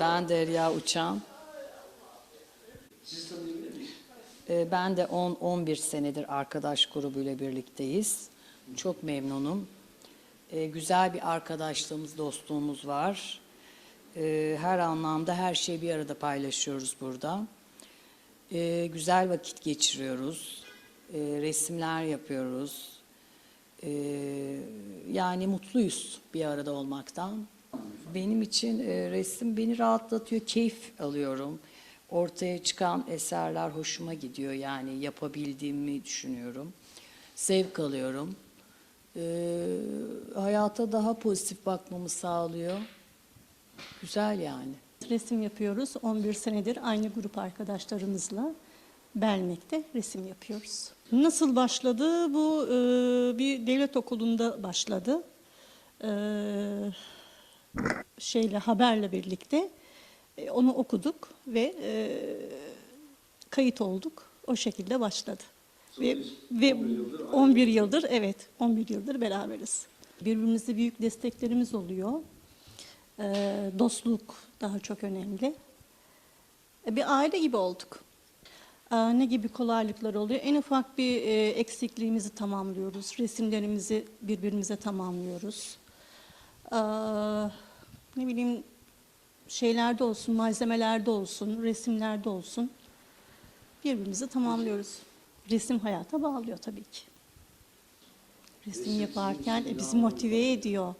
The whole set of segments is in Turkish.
Ben Derya Uçan. Tanıyabilir miyim? Ee, Ben de 10-11 senedir arkadaş grubuyla birlikteyiz. Çok memnunum. Ee, Güzel bir arkadaşlığımız, dostluğumuz var. Ee, Her anlamda her şeyi bir arada paylaşıyoruz burada. Ee, Güzel vakit geçiriyoruz. Ee, Resimler yapıyoruz. Ee, Yani mutluyuz bir arada olmaktan. Benim için e, resim beni rahatlatıyor, keyif alıyorum. Ortaya çıkan eserler hoşuma gidiyor yani yapabildiğimi düşünüyorum. Zevk alıyorum. Ee, hayata daha pozitif bakmamı sağlıyor. Güzel yani. Resim yapıyoruz. 11 senedir aynı grup arkadaşlarımızla Belmek'te resim yapıyoruz. Nasıl başladı? Bu e, bir devlet okulunda başladı. E, şeyle haberle birlikte E, onu okuduk ve e, kayıt olduk. O şekilde başladı. Ve, ve 11 yıldır evet 11 yıldır beraberiz. Birbirimize büyük desteklerimiz oluyor. Ee, dostluk daha çok önemli. E, Bir aile gibi olduk. Aa, Ne gibi kolaylıklar oluyor? En ufak bir e, eksikliğimizi tamamlıyoruz. Resimlerimizi birbirimize tamamlıyoruz. Ne bileyim şeylerde olsun, malzemelerde olsun, resimlerde olsun birbirimizi tamamlıyoruz. Resim hayata bağlıyor tabii ki. Resim yaparken e, bizi motive ediyor.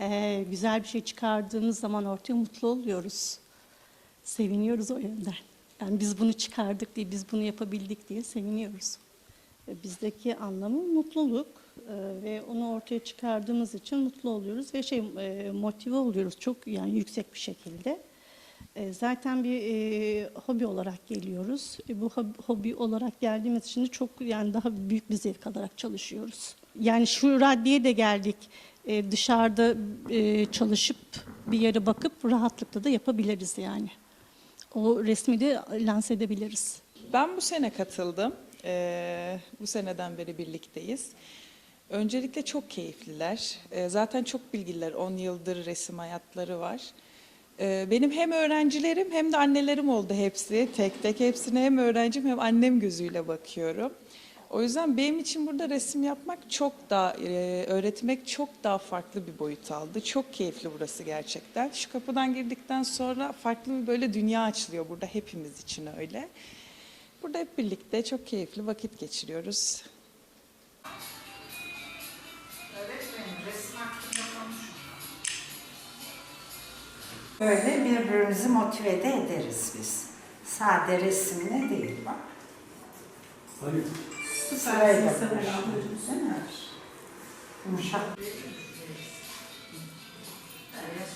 Ee, güzel bir şey çıkardığımız zaman ortaya mutlu oluyoruz. Seviniyoruz o yönden. Yani biz bunu çıkardık diye, biz bunu yapabildik diye seviniyoruz. E, Bizdeki anlamı mutluluk e, ve onu ortaya çıkardığımız için mutlu oluyoruz ve şey e, motive oluyoruz çok yani yüksek bir şekilde. Zaten bir e, hobi olarak geliyoruz. E, bu hob- hobi olarak geldiğimiz için de çok yani daha büyük bir zevk alarak çalışıyoruz. Yani şu raddeye de geldik. E, dışarıda e, çalışıp bir yere bakıp rahatlıkla da yapabiliriz yani. O resmi de lanse edebiliriz. Ben bu sene katıldım. Ee, bu seneden beri birlikteyiz. Öncelikle çok keyifliler. Ee, zaten çok bilgililer. 10 yıldır resim hayatları var. Ee, benim hem öğrencilerim hem de annelerim oldu hepsi. Tek tek hepsine hem öğrencim hem annem gözüyle bakıyorum. O yüzden benim için burada resim yapmak çok daha, e, öğretmek çok daha farklı bir boyut aldı. Çok keyifli burası gerçekten. Şu kapıdan girdikten sonra farklı bir böyle dünya açılıyor burada hepimiz için öyle. Burada hep birlikte çok keyifli vakit geçiriyoruz. Böyle birbirimizi motive de ederiz biz. Sade resimle değil bak. Hayır. Bu sırayla konuşuyoruz değil mi? Yumuşak. Evet.